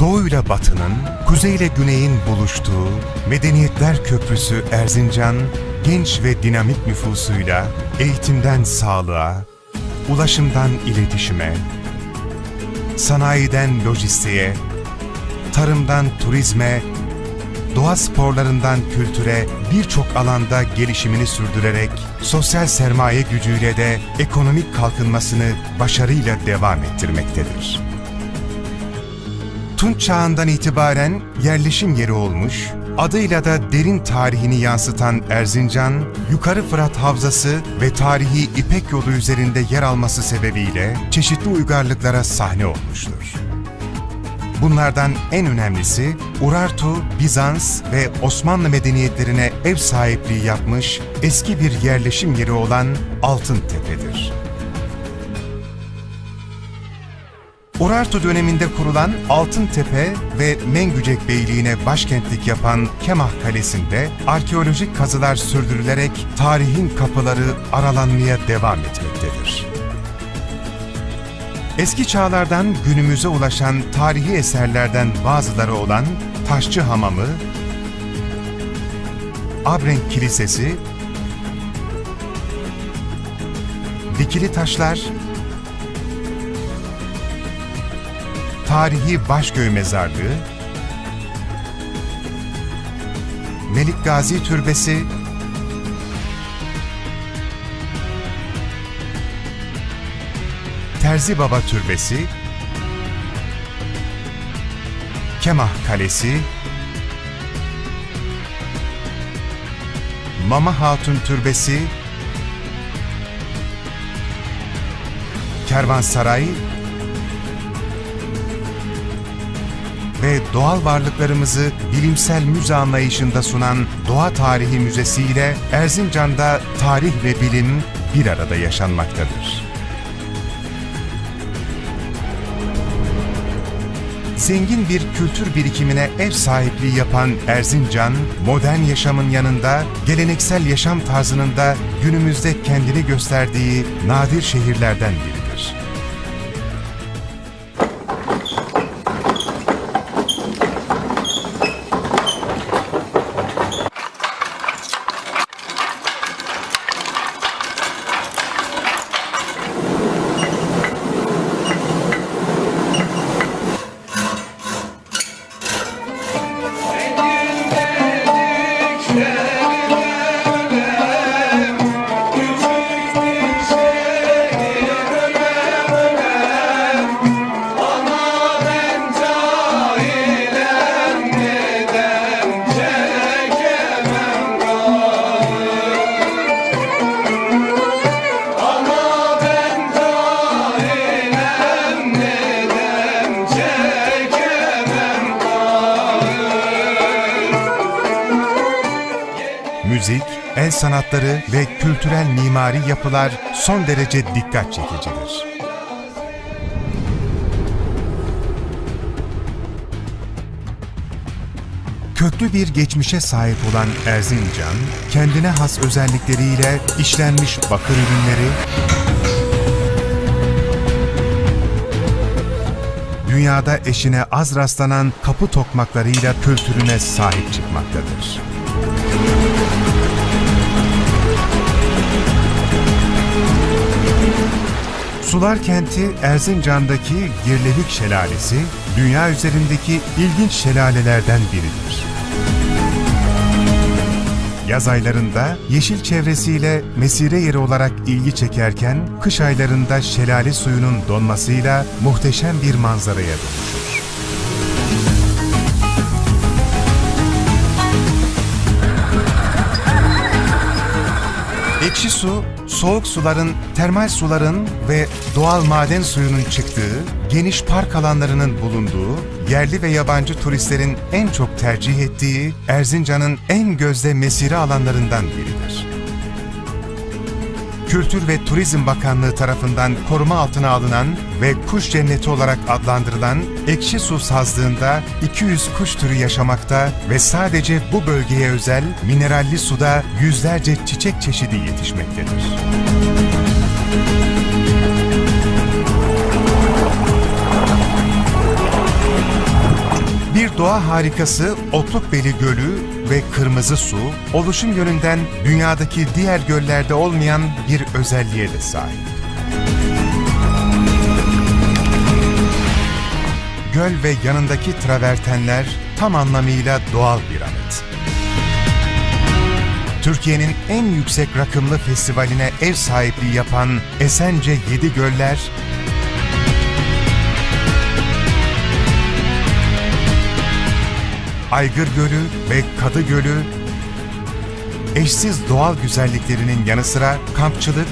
Doğu ile Batı'nın, Kuzey ile Güney'in buluştuğu Medeniyetler Köprüsü Erzincan, genç ve dinamik nüfusuyla eğitimden sağlığa, ulaşımdan iletişime, sanayiden lojistiğe, tarımdan turizme, doğa sporlarından kültüre birçok alanda gelişimini sürdürerek sosyal sermaye gücüyle de ekonomik kalkınmasını başarıyla devam ettirmektedir. Tunç çağından itibaren yerleşim yeri olmuş, adıyla da derin tarihini yansıtan Erzincan, Yukarı Fırat Havzası ve tarihi İpek yolu üzerinde yer alması sebebiyle çeşitli uygarlıklara sahne olmuştur. Bunlardan en önemlisi Urartu, Bizans ve Osmanlı medeniyetlerine ev sahipliği yapmış eski bir yerleşim yeri olan Altıntepe'dir. Urartu döneminde kurulan Altıntepe ve Mengücek Beyliği'ne başkentlik yapan Kemah Kalesi'nde arkeolojik kazılar sürdürülerek tarihin kapıları aralanmaya devam etmektedir. Eski çağlardan günümüze ulaşan tarihi eserlerden bazıları olan Taşçı Hamamı, Abrenk Kilisesi, Dikili Taşlar, Tarihi Başköy Mezarlığı, Melik Gazi Türbesi, Terzi Baba Türbesi, Kemah Kalesi, Mama Hatun Türbesi, Kervansaray ve doğal varlıklarımızı bilimsel müze anlayışında sunan Doğa Tarihi Müzesi ile Erzincan'da tarih ve bilim bir arada yaşanmaktadır. Zengin bir kültür birikimine ev sahipliği yapan Erzincan, modern yaşamın yanında geleneksel yaşam tarzının da günümüzde kendini gösterdiği nadir şehirlerden biridir. Müzik, el sanatları ve kültürel mimari yapılar son derece dikkat çekicidir. Köklü bir geçmişe sahip olan Erzincan, kendine has özellikleriyle işlenmiş bakır ürünleri, dünyada eşine az rastlanan kapı tokmaklarıyla kültürüne sahip çıkmaktadır. Sular kenti Erzincan'daki Girlevik Şelalesi, dünya üzerindeki ilginç şelalelerden biridir. Yaz aylarında yeşil çevresiyle mesire yeri olarak ilgi çekerken, kış aylarında şelale suyunun donmasıyla muhteşem bir manzaraya dönüşür. Ekşi su, soğuk suların, termal suların ve doğal maden suyunun çıktığı, geniş park alanlarının bulunduğu, yerli ve yabancı turistlerin en çok tercih ettiği Erzincan'ın en gözde mesire alanlarından biridir. Kültür ve Turizm Bakanlığı tarafından koruma altına alınan ve kuş cenneti olarak adlandırılan Ekşi Su Sazlığı'nda 200 kuş türü yaşamakta ve sadece bu bölgeye özel mineralli suda yüzlerce çiçek çeşidi yetişmektedir. Doğa harikası Otlukbeli Gölü ve Kırmızı Su, oluşum yönünden dünyadaki diğer göllerde olmayan bir özelliğe de sahip. Göl ve yanındaki travertenler tam anlamıyla doğal bir anıt. Türkiye'nin en yüksek rakımlı festivaline ev sahipliği yapan Esence Yedi Göller, Aygır Gölü ve Kadı Gölü, eşsiz doğal güzelliklerinin yanı sıra kampçılık,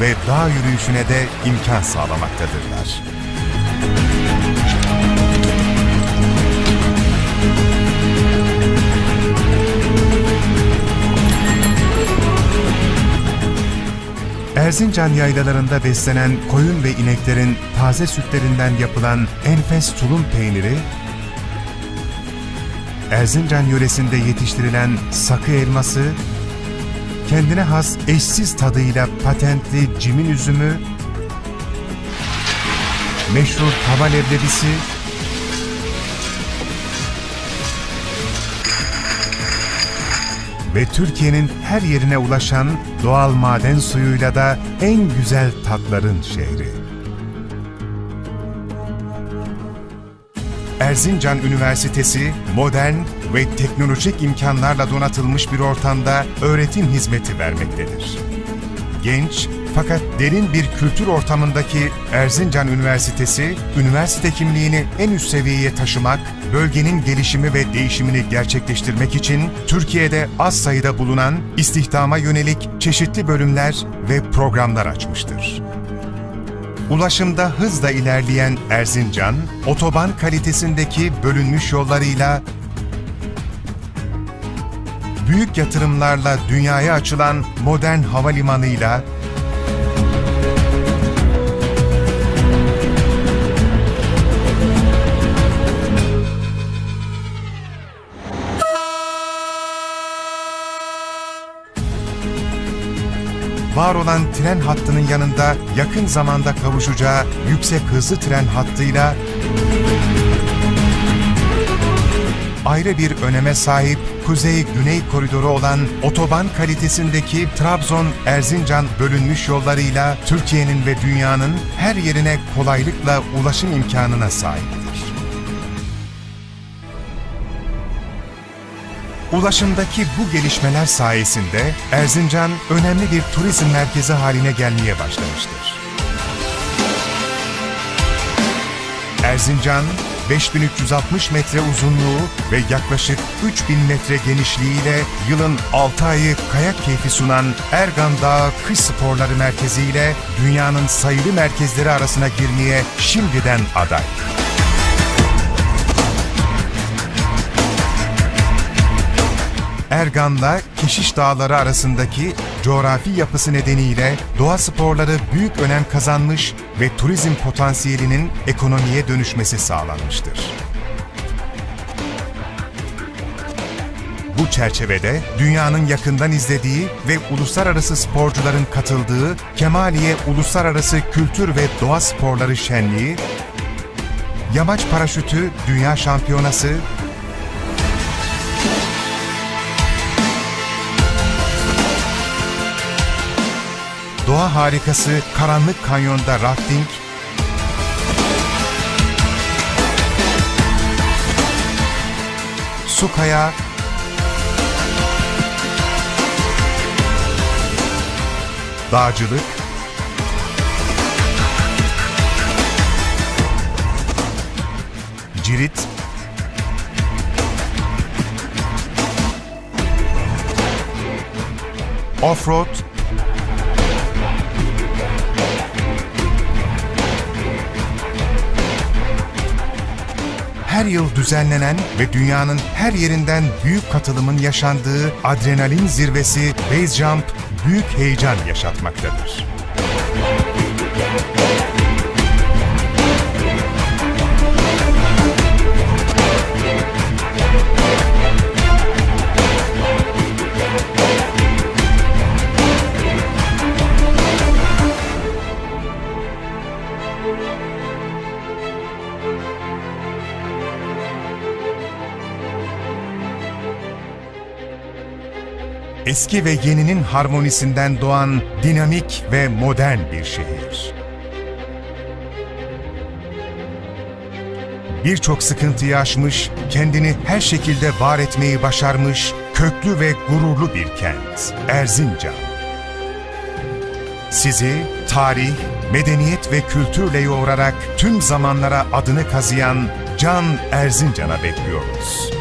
ve dağ yürüyüşüne de imkan sağlamaktadırlar. Erzincan yaylalarında beslenen koyun ve ineklerin taze sütlerinden yapılan enfes tulum peyniri, Erzincan yöresinde yetiştirilen sakı elması, kendine has eşsiz tadıyla patentli cimin üzümü, meşhur tava leblebisi, ve Türkiye'nin her yerine ulaşan doğal maden suyuyla da en güzel tatların şehri. Erzincan Üniversitesi modern ve teknolojik imkanlarla donatılmış bir ortamda öğretim hizmeti vermektedir. Genç fakat derin bir kültür ortamındaki Erzincan Üniversitesi, üniversite kimliğini en üst seviyeye taşımak, bölgenin gelişimi ve değişimini gerçekleştirmek için Türkiye'de az sayıda bulunan istihdama yönelik çeşitli bölümler ve programlar açmıştır. Ulaşımda hızla ilerleyen Erzincan, otoban kalitesindeki bölünmüş yollarıyla büyük yatırımlarla dünyaya açılan modern havalimanıyla var olan tren hattının yanında yakın zamanda kavuşacağı yüksek hızlı tren hattıyla ayrı bir öneme sahip kuzey-güney koridoru olan otoban kalitesindeki Trabzon-Erzincan bölünmüş yollarıyla Türkiye'nin ve dünyanın her yerine kolaylıkla ulaşım imkanına sahiptir. Ulaşımdaki bu gelişmeler sayesinde Erzincan önemli bir turizm merkezi haline gelmeye başlamıştır. Erzincan, 5360 metre uzunluğu ve yaklaşık 3000 metre genişliğiyle yılın 6 ayı kayak keyfi sunan Ergan Dağı Kış Sporları Merkezi ile dünyanın sayılı merkezleri arasına girmeye şimdiden aday. Ergan'la Keşiş Dağları arasındaki coğrafi yapısı nedeniyle doğa sporları büyük önem kazanmış ve turizm potansiyelinin ekonomiye dönüşmesi sağlanmıştır. Bu çerçevede dünyanın yakından izlediği ve uluslararası sporcuların katıldığı Kemaliye Uluslararası Kültür ve Doğa Sporları Şenliği, Yamaç Paraşütü Dünya Şampiyonası doğa harikası Karanlık Kanyon'da rafting, su kayağı, dağcılık, cirit, offroad, her yıl düzenlenen ve dünyanın her yerinden büyük katılımın yaşandığı adrenalin zirvesi Base Jump büyük heyecan yaşatmaktadır. Eski ve yeninin harmonisinden doğan dinamik ve modern bir şehir. Birçok sıkıntıyı aşmış, kendini her şekilde var etmeyi başarmış, köklü ve gururlu bir kent, Erzincan. Sizi tarih, medeniyet ve kültürle yoğurarak tüm zamanlara adını kazıyan Can Erzincan'a bekliyoruz.